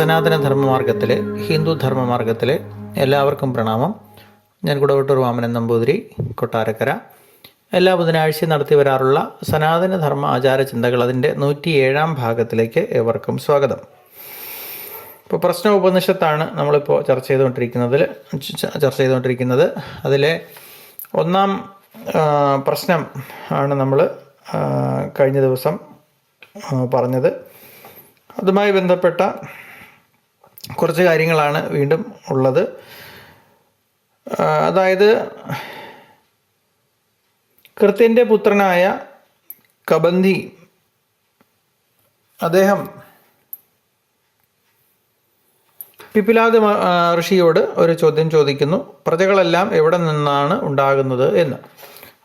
സനാതന ധർമ്മമാർഗത്തിലെ ഹിന്ദു ധർമ്മമാർഗത്തിലെ എല്ലാവർക്കും പ്രണാമം. ഞാൻ കുടവട്ടൂർ വാമനൻ നമ്പൂതിരി കൊട്ടാരക്കര. എല്ലാ ബുധനാഴ്ചയും നടത്തി വരാറുള്ള സനാതന ധർമ്മ ആചാര ചിന്തകൾ അതിന്റെ നൂറ്റി ഏഴാം ഭാഗത്തിലേക്ക് ഏവർക്കും സ്വാഗതം. ഇപ്പോൾ പ്രശ്ന ഉപനിഷത്താണ് നമ്മളിപ്പോൾ ചർച്ച ചെയ്തുകൊണ്ടിരിക്കുന്നതിൽ ചർച്ച ചെയ്തുകൊണ്ടിരിക്കുന്നത്. അതിലെ ഒന്നാം പ്രശ്നം ആണ് നമ്മൾ കഴിഞ്ഞ ദിവസം പറഞ്ഞത്. അതുമായി ബന്ധപ്പെട്ട കുറച്ച് കാര്യങ്ങളാണ് വീണ്ടും ഉള്ളത്. അതായത് കൃത്യന്റെ പുത്രനായ കബന്തി അദ്ദേഹം പിപ്പിലാദ് ഋഷിയോട് ഒരു ചോദ്യം ചോദിക്കുന്നു. പ്രജകളെല്ലാം എവിടെ നിന്നാണ് ഉണ്ടാകുന്നത് എന്ന്.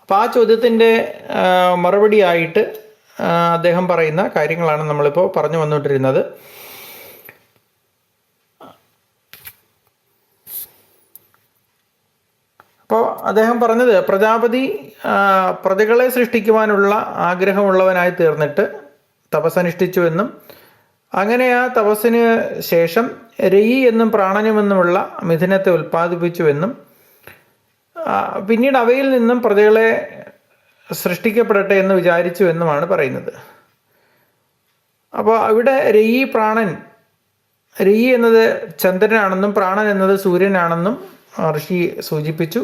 അപ്പോൾ ആ ചോദ്യത്തിന്റെ മറുപടിയായിട്ട് അദ്ദേഹം പറയുന്ന കാര്യങ്ങളാണ് നമ്മളിപ്പോൾ പറഞ്ഞു വന്നുകൊണ്ടിരുന്നത്. അപ്പോൾ അദ്ദേഹം പറഞ്ഞത് പ്രജാപതി പ്രതികളെ സൃഷ്ടിക്കുവാനുള്ള ആഗ്രഹമുള്ളവനായി തീർന്നിട്ട് തപസ്സനുഷ്ഠിച്ചു എന്നും അങ്ങനെ ആ തപസ്സിന് ശേഷം രയി എന്നും പ്രാണനുമെന്നുമുള്ള മിഥുനത്തെ ഉൽപ്പാദിപ്പിച്ചുവെന്നും പിന്നീട് അവയിൽ നിന്നും പ്രതികളെ സൃഷ്ടിക്കപ്പെടട്ടെ എന്ന് വിചാരിച്ചു എന്നുമാണ് പറയുന്നത്. അപ്പോൾ അവിടെ രയി പ്രാണൻ രയി എന്നത് ചന്ദ്രനാണെന്നും പ്രാണൻ എന്നത് സൂര്യനാണെന്നും ഋഷി സൂചിപ്പിച്ചു.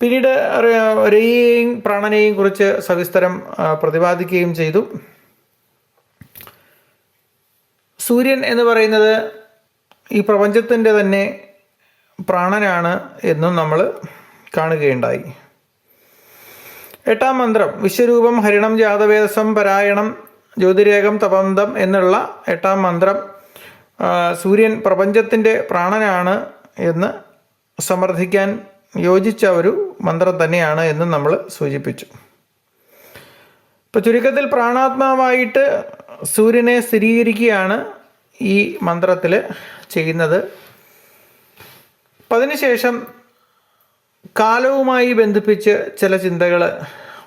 പിന്നീട് രയെയും പ്രാണനെയും കുറിച്ച് സവിസ്തരം പ്രതിപാദിക്കുകയും ചെയ്തു. സൂര്യൻ എന്ന് പറയുന്നത് ഈ പ്രപഞ്ചത്തിന്റെ തന്നെ പ്രാണനാണ് എന്നും നമ്മൾ കാണുകയുണ്ടായി. എട്ടാം മന്ത്രം വിശ്വരൂപം ഹരിണം ജാതവേദസം പരായണം ജ്യോതിരേഖം തപന്തം എന്നുള്ള എട്ടാം മന്ത്രം സൂര്യൻ പ്രപഞ്ചത്തിന്റെ പ്രാണനാണ് എന്ന് സമർത്ഥിക്കാൻ യോജിച്ച ഒരു മന്ത്രം തന്നെയാണ് എന്ന് നമ്മൾ സൂചിപ്പിച്ചു. ഇപ്പം ചുരുക്കത്തിൽ പ്രാണാത്മാവായിട്ട് സൂര്യനെ സ്ഥിരീകരിക്കുകയാണ് ഈ മന്ത്രത്തിൽ ചെയ്യുന്നത്. അപ്പം അതിനുശേഷം കാലവുമായി ബന്ധിപ്പിച്ച് ചില ചിന്തകൾ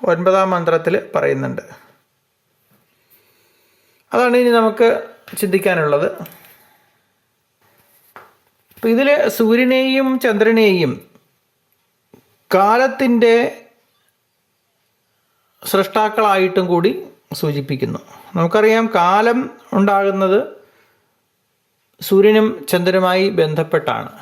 ഒൻപതാം മന്ത്രത്തിൽ പറയുന്നുണ്ട്. അതാണ് ഇനി നമുക്ക് ചിന്തിക്കാനുള്ളത്. അപ്പം ഇതിൽ സൂര്യനെയും ചന്ദ്രനെയും കാലത്തിന്റെ സൃഷ്ടാക്കളായിട്ടും കൂടി സൂചിപ്പിക്കുന്നു. നമുക്കറിയാം കാലം ഉണ്ടാകുന്നത് സൂര്യനും ചന്ദ്രനുമായി ബന്ധപ്പെട്ടാണ്.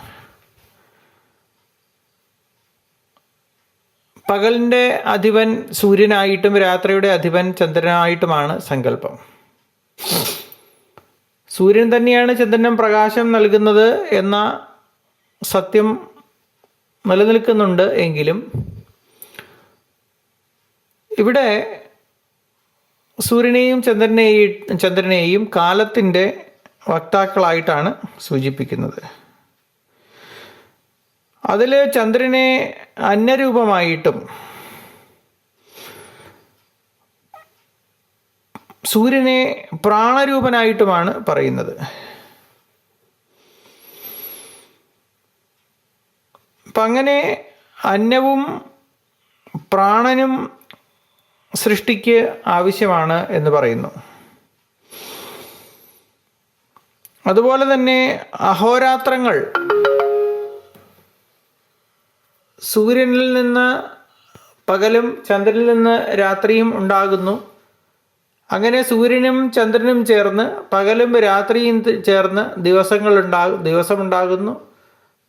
പകലിന്റെ അധിപൻ സൂര്യനായിട്ടും രാത്രിയുടെ അധിപൻ ചന്ദ്രനായിട്ടുമാണ് സങ്കല്പം. സൂര്യൻ തന്നെയാണ് ചന്ദ്രനും പ്രകാശം നൽകുന്നത് എന്ന സത്യം നിലനിൽക്കുന്നുണ്ട് എങ്കിലും ഇവിടെ സൂര്യനെയും ചന്ദ്രനെയും ചന്ദ്രനെയും കാലത്തിന്റെ വക്താക്കളായിട്ടാണ് സൂചിപ്പിക്കുന്നത്. അതിൽ ചന്ദ്രനെ അന്യരൂപമായിട്ടും സൂര്യനെ പ്രാണരൂപനായിട്ടുമാണ് പറയുന്നത്. അപ്പം അങ്ങനെ അന്നവും പ്രാണനും സൃഷ്ടിക്ക് ആവശ്യമാണ് എന്ന് പറയുന്നു. അതുപോലെ തന്നെ അഹോരാത്രങ്ങൾ സൂര്യനിൽ നിന്ന് പകലും ചന്ദ്രനിൽ നിന്ന് രാത്രിയും ഉണ്ടാകുന്നു. അങ്ങനെ സൂര്യനും ചന്ദ്രനും ചേർന്ന് പകലും രാത്രിയും ചേർന്ന് ദിവസങ്ങൾ ഉണ്ടാകും ദിവസമുണ്ടാകുന്നു.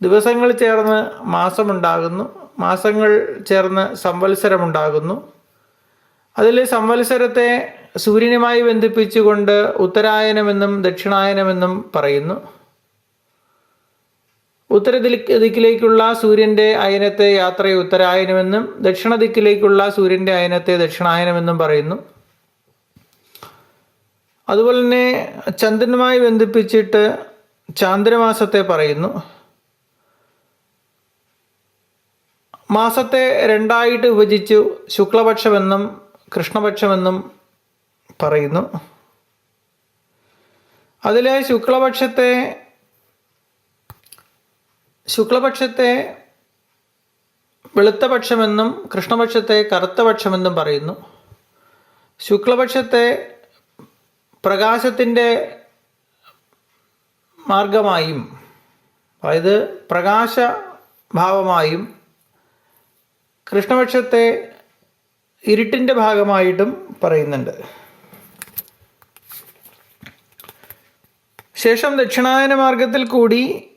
ദിവസങ്ങൾ ചേർന്ന് മാസമുണ്ടാകുന്നു. മാസങ്ങൾ ചേർന്ന് സംവത്സരമുണ്ടാകുന്നു. അതിൽ സംവത്സരത്തെ സൂര്യനുമായി ബന്ധിപ്പിച്ചുകൊണ്ട് ഉത്തരായനമെന്നും ദക്ഷിണായനമെന്നും പറയുന്നു. ഉത്തര ദിക്കിലേക്കുള്ള സൂര്യന്റെ അയനത്തെ യാത്രയെ ഉത്തരായനമെന്നും ദക്ഷിണ ദിക്കിലേക്കുള്ള സൂര്യന്റെ അയനത്തെ ദക്ഷിണായനമെന്നും പറയുന്നു. അതുപോലെ തന്നെ ചന്ദ്രനുമായി ബന്ധിപ്പിച്ചിട്ട് ചാന്ദ്രമാസത്തെ പറയുന്നു. മാസത്തെ രണ്ടായിട്ട് വിഭജിച്ചു ശുക്ലപക്ഷമെന്നും കൃഷ്ണപക്ഷമെന്നും പറയുന്നു. അതിലെ ശുക്ലപക്ഷത്തെ ശുക്ലപക്ഷത്തെ വെളുത്തപക്ഷമെന്നും കൃഷ്ണപക്ഷത്തെ കറുത്തപക്ഷമെന്നും പറയുന്നു. ശുക്ലപക്ഷത്തെ പ്രകാശത്തിന്റെ മാർഗമായും അതായത് പ്രകാശഭാവമായും കൃഷ്ണപക്ഷത്തെ ഇരുട്ടിന്റെ ഭാഗമായിട്ടും പറയുന്നുണ്ട്. ശേഷം ദക്ഷിണായന മാർഗത്തിൽ കൂടി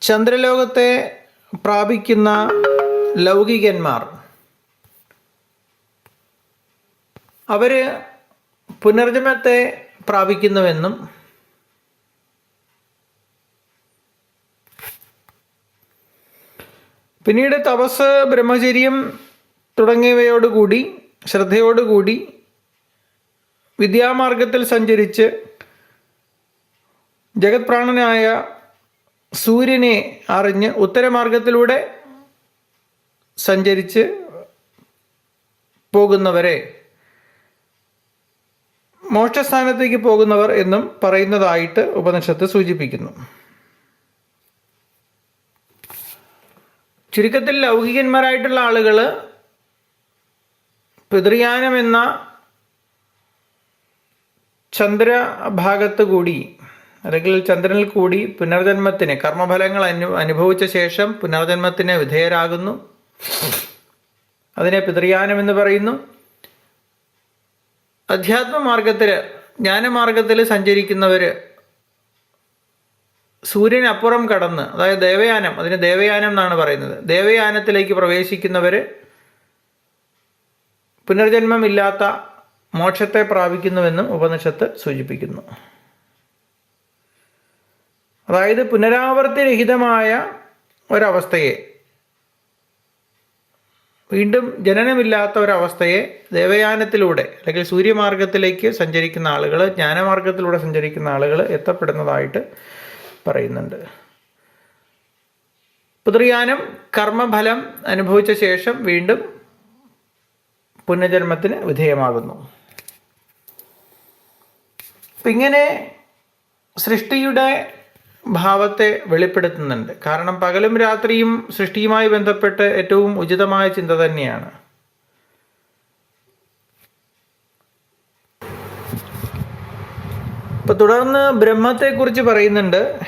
ചന്ദ്രലോകത്തെ പ്രാപിക്കുന്ന ലൗകികന്മാർ. അവർ പുനർജന്മത്തെ പ്രാപിക്കുന്നുവെന്നും പിന്നീട് തപസ് ബ്രഹ്മചര്യം തുടങ്ങിയവയോടുകൂടി ശ്രദ്ധയോടുകൂടി വിദ്യാമാർഗത്തിൽ സഞ്ചരിച്ച് ജഗത്പ്രാണനായ സൂര്യനെ അറിഞ്ഞ് ഉത്തരമാർഗത്തിലൂടെ സഞ്ചരിച്ച് പോകുന്നവരെ മോക്ഷസ്ഥാനത്തേക്ക് പോകുന്നവർ എന്നും പറയുന്നതായിട്ട് ഉപനിഷത്ത് സൂചിപ്പിക്കുന്നു. ചുരുക്കത്തിൽ ലൗകികന്മാരായിട്ടുള്ള ആളുകൾ പിതൃയാനം എന്ന ചന്ദ്രഭാഗത്ത് കൂടി അല്ലെങ്കിൽ ചന്ദ്രനിൽ കൂടി പുനർജന്മത്തിന് കർമ്മഫലങ്ങൾ അനു അനുഭവിച്ച ശേഷം പുനർജന്മത്തിന് വിധേയരാകുന്നു. അതിനെ പിതൃയാനം എന്ന് പറയുന്നു. അധ്യാത്മമാർഗത്തിൽ ജ്ഞാനമാർഗത്തിൽ സഞ്ചരിക്കുന്നവർ സൂര്യനപ്പുറം കടന്ന് അതായത് ദേവയാനം അതിന് ദേവയാനം എന്നാണ് പറയുന്നത്. ദേവയാനത്തിലേക്ക് പ്രവേശിക്കുന്നവർ പുനർജന്മമില്ലാത്ത മോക്ഷത്തെ പ്രാപിക്കുന്നുവെന്നും ഉപനിഷത്ത് സൂചിപ്പിക്കുന്നു. അതായത് പുനരാവർത്തിരഹിതമായ ഒരവസ്ഥയെ വീണ്ടും ജനനമില്ലാത്ത ഒരവസ്ഥയെ ദേവയാനത്തിലൂടെ അല്ലെങ്കിൽ സൂര്യമാർഗത്തിലേക്ക് സഞ്ചരിക്കുന്ന ആളുകൾ ജ്ഞാനമാർഗത്തിലൂടെ സഞ്ചരിക്കുന്ന ആളുകൾ എത്തപ്പെടുന്നതായിട്ട് പറയുന്നുണ്ട്. പുതൃയാനം കർമ്മഫലം അനുഭവിച്ച ശേഷം വീണ്ടും പുനർജന്മത്തിന് വിധേയമാകുന്നു. ഇങ്ങനെ സൃഷ്ടിയുടെ ഭാവത്തെ വെളിപ്പെടുത്തുന്നുണ്ട്. കാരണം പകലും രാത്രിയും സൃഷ്ടിയുമായി ബന്ധപ്പെട്ട് ഏറ്റവും ഉചിതമായ ചിന്ത തന്നെയാണ്. ഇപ്പൊ തുടർന്ന് ബ്രഹ്മത്തെ കുറിച്ച് പറയുന്നുണ്ട്.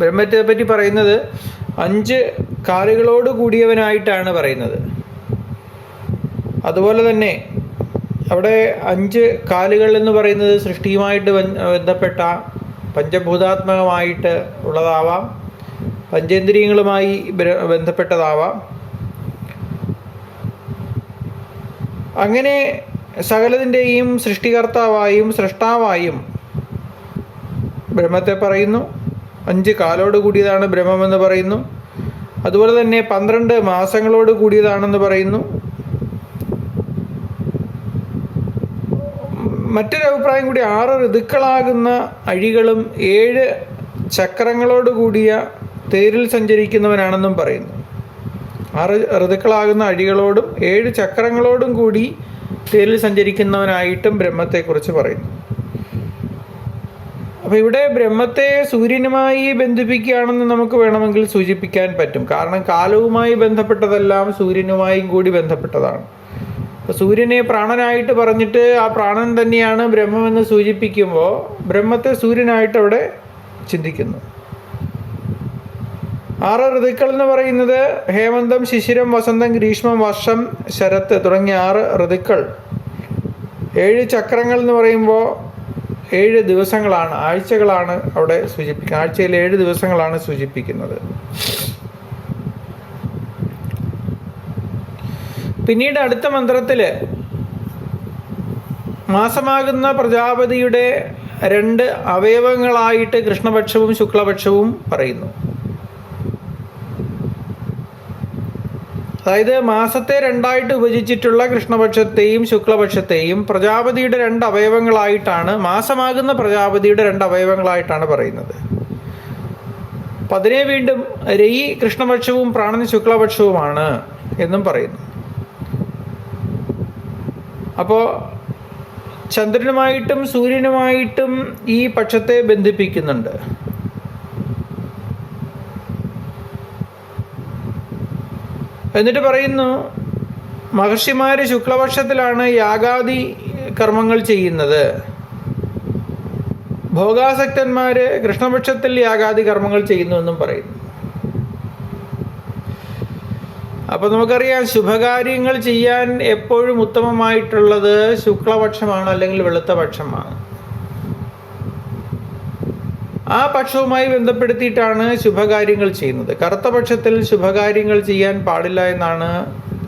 ബ്രഹ്മത്തെ പറ്റി പറയുന്നത് അഞ്ച് കാലുകളോട് കൂടിയവനായിട്ടാണ് പറയുന്നത്. അതുപോലെ തന്നെ അവിടെ അഞ്ച് കാലുകൾ എന്ന് പറയുന്നത് സൃഷ്ടിയുമായിട്ട് ബന്ധപ്പെട്ട പഞ്ചഭൂതാത്മകമായിട്ട് ഉള്ളതാവാം. പഞ്ചേന്ദ്രിയങ്ങളുമായി ബന്ധപ്പെട്ടതാവാം. അങ്ങനെ സകലതിന്റെയും സൃഷ്ടികർത്താവായും സൃഷ്ടാവായും ബ്രഹ്മത്തെ പറയുന്നു. അഞ്ച് കാലോട് കൂടിയതാണ് ബ്രഹ്മമെന്ന് പറയുന്നു. അതുപോലെ തന്നെ പന്ത്രണ്ട് മാസങ്ങളോട് കൂടിയതാണെന്ന് പറയുന്നു. മറ്റൊരു അഭിപ്രായം കൂടി ആറ് ഋതുക്കളാകുന്ന അഴികളും ഏഴ് ചക്രങ്ങളോട് കൂടിയ തേരിൽ സഞ്ചരിക്കുന്നവനാണെന്നും പറയുന്നു. ആറ് ഋതുക്കളാകുന്ന അഴികളോടും ഏഴ് ചക്രങ്ങളോടും കൂടി തേരിൽ സഞ്ചരിക്കുന്നവനായിട്ടും ബ്രഹ്മത്തെക്കുറിച്ച് പറയുന്നു. അപ്പോൾ ഇവിടെ ബ്രഹ്മത്തെ സൂര്യനുമായി ബന്ധിപ്പിക്കുകയാണെന്ന് നമുക്ക് വേണമെങ്കിൽ സൂചിപ്പിക്കാൻ പറ്റും. കാരണം കാലവുമായി ബന്ധപ്പെട്ടതെല്ലാം സൂര്യനുമായും കൂടി ബന്ധപ്പെട്ടതാണ്. സൂര്യനെ പ്രാണനായിട്ട് പറഞ്ഞിട്ട് ആ പ്രാണൻ തന്നെയാണ് ബ്രഹ്മമെന്ന് സൂചിപ്പിക്കുമ്പോൾ ബ്രഹ്മത്തെ സൂര്യനായിട്ട് അവിടെ ചിന്തിക്കുന്നു. ആറ് ഋതുക്കൾ എന്ന് പറയുന്നത് ഹേമന്തം ശിശിരം വസന്തം ഗ്രീഷ്മം വർഷം ശരത്ത് തുടങ്ങിയ ആറ് ഋതുക്കൾ. ഏഴ് ചക്രങ്ങൾ എന്ന് പറയുമ്പോൾ ഏഴ് ദിവസങ്ങളാണ് ആഴ്ചകളാണ് അവിടെ സൂചിപ്പിക്കുന്നത്. ആഴ്ചയിൽ ഏഴ് ദിവസങ്ങളാണ് സൂചിപ്പിക്കുന്നത്. പിന്നീട് അടുത്ത മന്ത്രത്തിൽ മാസമാകുന്ന പ്രജാപതിയുടെ രണ്ട് അവയവങ്ങളായിട്ട് കൃഷ്ണപക്ഷവും ശുക്ലപക്ഷവും പറയുന്നു. അതായത് മാസത്തെ രണ്ടായിട്ട് വിഭജിച്ചിട്ടുള്ള കൃഷ്ണപക്ഷത്തെയും ശുക്ലപക്ഷത്തെയും പ്രജാപതിയുടെ രണ്ട് അവയവങ്ങളായിട്ടാണ് മാസമാകുന്ന പ്രജാപതിയുടെ രണ്ട് അവയവങ്ങളായിട്ടാണ് പറയുന്നത്. അപ്പം അതിനെ വീണ്ടും രയി കൃഷ്ണപക്ഷവും പ്രാണൻ ശുക്ലപക്ഷവുമാണ് എന്നും പറയുന്നു. അപ്പോൾ ചന്ദ്രനുമായിട്ടും സൂര്യനുമായിട്ടും ഈ പക്ഷത്തെ ബന്ധിപ്പിക്കുന്നുണ്ട്. എന്നിട്ട് പറയുന്നു മഹർഷിമാർ ശുക്ലപക്ഷത്തിലാണ് യാഗാദി കർമ്മങ്ങൾ ചെയ്യുന്നത്. ഭോഗാസക്തന്മാര് കൃഷ്ണപക്ഷത്തിൽ യാഗാദി കർമ്മങ്ങൾ ചെയ്യുന്നുവെന്നും പറയുന്നു. അപ്പൊ നമുക്കറിയാം ശുഭകാര്യങ്ങൾ ചെയ്യാൻ എപ്പോഴും ഉത്തമമായിട്ടുള്ളത് ശുക്ലപക്ഷമാണ് അല്ലെങ്കിൽ വെളുത്ത പക്ഷമാണ്. ആ പക്ഷവുമായി ബന്ധപ്പെടുത്തിയിട്ടാണ് ശുഭകാര്യങ്ങൾ ചെയ്യുന്നത്. കറുത്ത പക്ഷത്തിൽ ശുഭകാര്യങ്ങൾ ചെയ്യാൻ പാടില്ല എന്നാണ്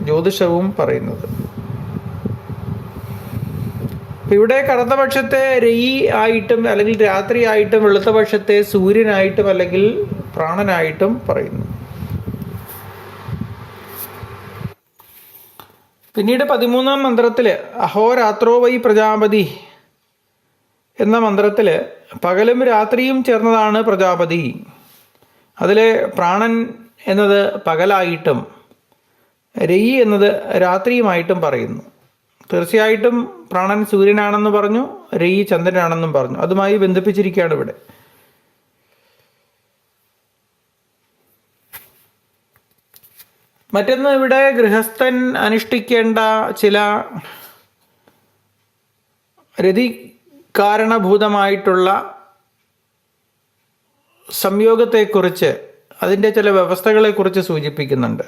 ജ്യോതിഷവും പറയുന്നത്. ഇവിടെ കറുത്ത പക്ഷത്തെ രയി ആയിട്ടും അല്ലെങ്കിൽ രാത്രി ആയിട്ടും വെളുത്ത പക്ഷത്തെ സൂര്യനായിട്ടും അല്ലെങ്കിൽ പ്രാണനായിട്ടും പറയുന്നു. പിന്നീട് പതിമൂന്നാം മന്ത്രത്തിൽ അഹോരാത്രോ വൈ പ്രജാപതി എന്ന മന്ത്രത്തിൽ പകലും രാത്രിയും ചേർന്നതാണ് പ്രജാപതി. അതിൽ പ്രാണൻ എന്നത് പകലായിട്ടും രയി എന്നത് രാത്രിയുമായിട്ടും പറയുന്നു. തീർച്ചയായിട്ടും പ്രാണൻ സൂര്യനാണെന്ന് പറഞ്ഞു രയി ചന്ദ്രനാണെന്നും പറഞ്ഞു. അതുമായി ബന്ധിപ്പിച്ചിരിക്കുകയാണ് ഇവിടെ. മറ്റൊന്ന് ഇവിടെ ഗൃഹസ്ഥൻ അനുഷ്ഠിക്കേണ്ട ചില രതി കാരണഭൂതമായിട്ടുള്ള സംയോഗത്തെക്കുറിച്ച് അതിന്റെ ചില വ്യവസ്ഥകളെക്കുറിച്ച് സൂചിപ്പിക്കുന്നുണ്ട്.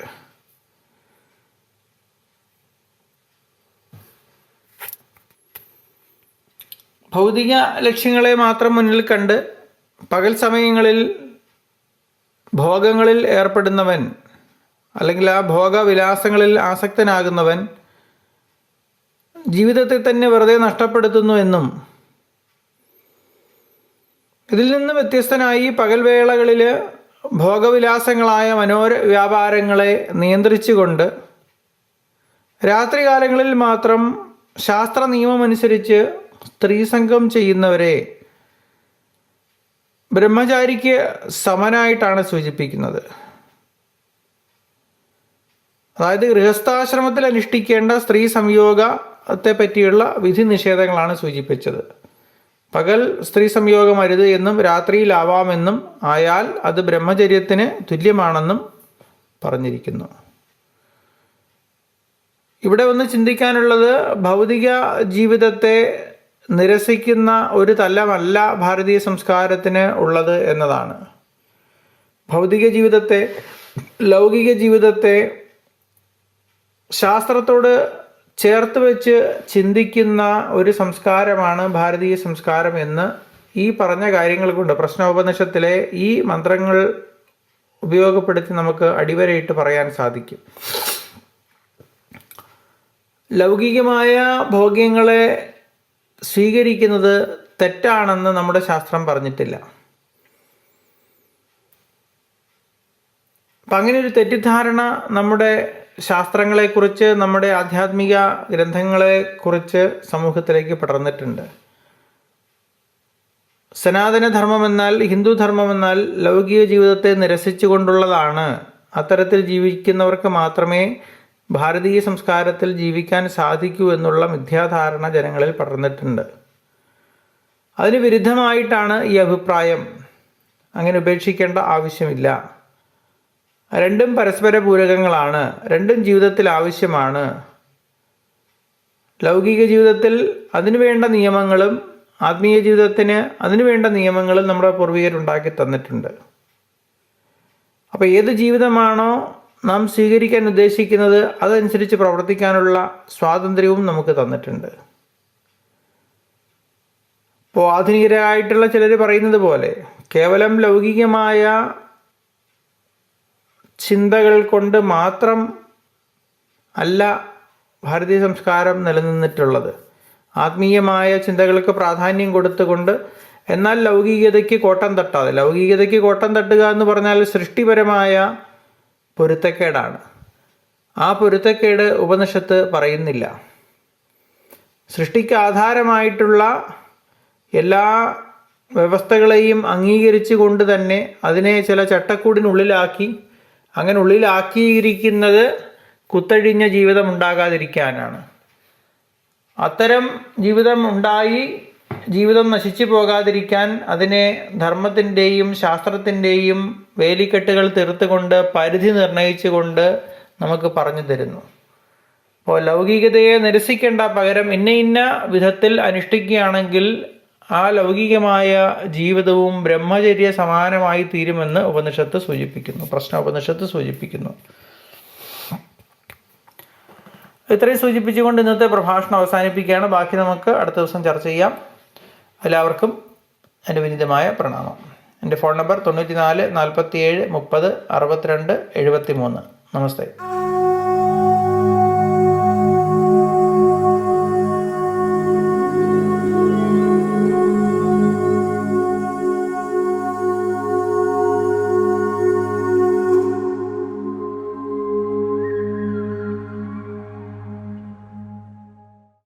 ഭൗതിക ലക്ഷ്യങ്ങളെ മാത്രം മുന്നിൽ കണ്ട് പകൽ സമയങ്ങളിൽ ഭോഗങ്ങളിൽ ഏർപ്പെടുന്നവൻ അല്ലെങ്കിൽ ആ ഭോഗവിലാസങ്ങളിൽ ആസക്തനാകുന്നവൻ ജീവിതത്തെ തന്നെ വെറുതെ നഷ്ടപ്പെടുത്തുന്നു എന്നും ഇതിൽ നിന്ന് വ്യത്യസ്തനായി പകൽവേളകളിൽ ഭോഗവിലാസങ്ങളായ മനോര വ്യാപാരങ്ങളെ നിയന്ത്രിച്ചുകൊണ്ട് രാത്രികാലങ്ങളിൽ മാത്രം ശാസ്ത്ര നിയമമനുസരിച്ച് സ്ത്രീസംഘം ചെയ്യുന്നവരെ ബ്രഹ്മചാരിക്ക് സമനായിട്ടാണ് സൂചിപ്പിക്കുന്നത്. അതായത് ഗൃഹസ്ഥാശ്രമത്തിൽ അനുഷ്ഠിക്കേണ്ട സ്ത്രീ സംയോഗത്തെ പറ്റിയുള്ള വിധി നിഷേധങ്ങളാണ് സൂചിപ്പിച്ചത്. പകൽ സ്ത്രീ സംയോഗം അരുത് എന്നും രാത്രിയിലാവാമെന്നും ആയാൽ അത് ബ്രഹ്മചര്യത്തിന് തുല്യമാണെന്നും പറഞ്ഞിരിക്കുന്നു. ഇവിടെ ഒന്ന് ചിന്തിക്കാനുള്ളത് ഭൗതിക ജീവിതത്തെ നിരസിക്കുന്ന ഒരു തലമല്ല ഭാരതീയ സംസ്കാരത്തിന് ഉള്ളത് എന്നതാണ്. ഭൗതിക ജീവിതത്തെ ലൗകിക ജീവിതത്തെ ശാസ്ത്രത്തോട് ചേർത്ത് വെച്ച് ചിന്തിക്കുന്ന ഒരു സംസ്കാരമാണ് ഭാരതീയ സംസ്കാരം എന്ന് ഈ പറഞ്ഞ കാര്യങ്ങൾ കൊണ്ട് പ്രശ്നോപനിഷത്തിലെ ഈ മന്ത്രങ്ങൾ ഉപയോഗപ്പെടുത്തി നമുക്ക് അടിവരയിട്ട് പറയാൻ സാധിക്കും. ലൗകികമായ ഭോഗ്യങ്ങളെ സ്വീകരിക്കുന്നത് തെറ്റാണെന്ന് നമ്മുടെ ശാസ്ത്രം പറഞ്ഞിട്ടില്ല. അപ്പം അങ്ങനെ ഒരു തെറ്റിദ്ധാരണ നമ്മുടെ ശാസ്ത്രങ്ങളെക്കുറിച്ച് നമ്മുടെ ആധ്യാത്മിക ഗ്രന്ഥങ്ങളെക്കുറിച്ച് സമൂഹത്തിലേക്ക് പടർന്നിട്ടുണ്ട്. സനാതനധർമ്മം എന്നാൽ ഹിന്ദു ധർമ്മം എന്നാൽ ലൗകിക ജീവിതത്തെ നിരസിച്ചുകൊണ്ടുള്ളതാണ്. അത്തരത്തിൽ ജീവിക്കുന്നവർക്ക് മാത്രമേ ഭാരതീയ സംസ്കാരത്തിൽ ജീവിക്കാൻ സാധിക്കൂ എന്നുള്ള മിഥ്യാധാരണ ജനങ്ങളിൽ പടർന്നിട്ടുണ്ട്. അതിന് വിരുദ്ധമായിട്ടാണ് ഈ അഭിപ്രായം. അങ്ങനെ ഉപേക്ഷിക്കേണ്ട ആവശ്യമില്ല. രണ്ടും പരസ്പര പൂരകങ്ങളാണ്. രണ്ടും ജീവിതത്തിൽ ആവശ്യമാണ്. ലൗകിക ജീവിതത്തിൽ അതിനുവേണ്ട നിയമങ്ങളും ആത്മീയ ജീവിതത്തിന് അതിനുവേണ്ട നിയമങ്ങളും നമ്മുടെ പൂർവികരുണ്ടാക്കി തന്നിട്ടുണ്ട്. അപ്പോൾ ഏത് ജീവിതമാണോ നാം സ്വീകരിക്കാൻ ഉദ്ദേശിക്കുന്നത് അതനുസരിച്ച് പ്രവർത്തിക്കാനുള്ള സ്വാതന്ത്ര്യവും നമുക്ക് തന്നിട്ടുണ്ട്. ഇപ്പോൾ ആധുനികരായിട്ടുള്ള ചിലർ പറയുന്നത് പോലെ കേവലം ലൗകികമായ ചിന്തകൾ കൊണ്ട് മാത്രം അല്ല ഭാരതീയ സംസ്കാരം നിലനിന്നിട്ടുള്ളത്. ആത്മീയമായ ചിന്തകൾക്ക് പ്രാധാന്യം കൊടുത്തുകൊണ്ട് എന്നാൽ ലൗകികതയ്ക്ക് കോട്ടം തട്ടാതെ. ലൗകികതയ്ക്ക് കോട്ടം തട്ടുക എന്ന് പറഞ്ഞാൽ സൃഷ്ടിപരമായ പൊരുത്തക്കേടാണ്. ആ പൊരുത്തക്കേട് ഉപനിഷത്ത് പറയുന്നില്ല. സൃഷ്ടിക്ക് ആധാരമായിട്ടുള്ള എല്ലാ വ്യവസ്ഥകളെയും അംഗീകരിച്ചു കൊണ്ട് തന്നെ അതിനെ ചില ചട്ടക്കൂടിനുള്ളിലാക്കി അങ്ങനെ ഉള്ളിലാക്കിയിരിക്കുന്നത് കുത്തഴിഞ്ഞ ജീവിതം ഉണ്ടാകാതിരിക്കാനാണ് അത്തരം ജീവിതം ഉണ്ടായി ജീവിതം നശിച്ചു പോകാതിരിക്കാൻ അതിനെ ധർമ്മത്തിന്റെയും ശാസ്ത്രത്തിന്റെയും വേലിക്കെട്ടുകൾ തീർത്തുകൊണ്ട് പരിധി നിർണയിച്ചുകൊണ്ട് നമുക്ക് പറഞ്ഞു തരുന്നു. അപ്പോൾ ലൗകികതയെ നിരസിക്കേണ്ട പകരം ഇന്ന ഇന്ന വിധത്തിൽ അനുഷ്ഠിക്കുകയാണെങ്കിൽ ആ ലൗകികമായ ജീവിതവും ബ്രഹ്മചര്യ സമാനമായി തീരുമെന്ന് ഉപനിഷത്ത് സൂചിപ്പിക്കുന്നു. പ്രശ്ന ഉപനിഷത്ത് സൂചിപ്പിക്കുന്നു. ഇത്രയും സൂചിപ്പിച്ചുകൊണ്ട് ഇന്നത്തെ പ്രഭാഷണം അവസാനിപ്പിക്കുകയാണ്. ബാക്കി നമുക്ക് അടുത്ത ദിവസം ചർച്ച ചെയ്യാം. എല്ലാവർക്കും എന്റെ വിനീതമായ പ്രണാമം. എന്റെ ഫോൺ നമ്പർ തൊണ്ണൂറ്റി നാല് നാൽപ്പത്തി ഏഴ് മുപ്പത് അറുപത്തിരണ്ട് എഴുപത്തി മൂന്ന് നമസ്തേ.